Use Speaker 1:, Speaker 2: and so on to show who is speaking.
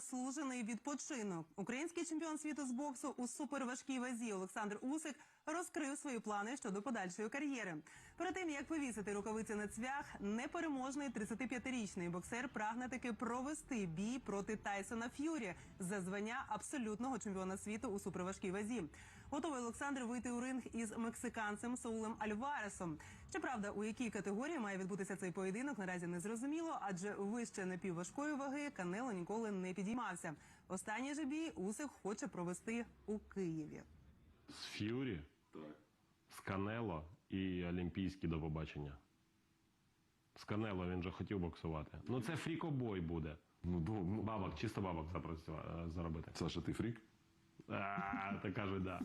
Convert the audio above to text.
Speaker 1: заслужений відпочинок. Український чемпіон світу з боксу у суперважкій вазі Олександр Усик розкрив свої плани щодо подальшої кар'єри. Перед тим як повісити рукавиці на цвях, непереможний 35-річний боксер прагне таки провести бій проти Тайсона Ф'юрі за звання абсолютного чемпіона світу у суперважкій вазі. Готовий Олександр вийти у ринг із мексиканцем Саулем Альваресом. Щоправда, у якій категорії має відбутися цей поєдинок, наразі не зрозуміло, адже вище напівважкої ваги Канело ніколи не підіймався. Останній же бій Усик хоче провести у Києві.
Speaker 2: З Ф'юрі,
Speaker 3: Так.
Speaker 2: з Канело і Олімпійські до побачення. З Канело він же хотів боксувати. Ну це фрікобой буде.
Speaker 3: Ну, до, ну,
Speaker 2: Бабок, чисто бабок запрацюва- заробити.
Speaker 3: Саша, ти фрік?
Speaker 2: А, так кажуть, да.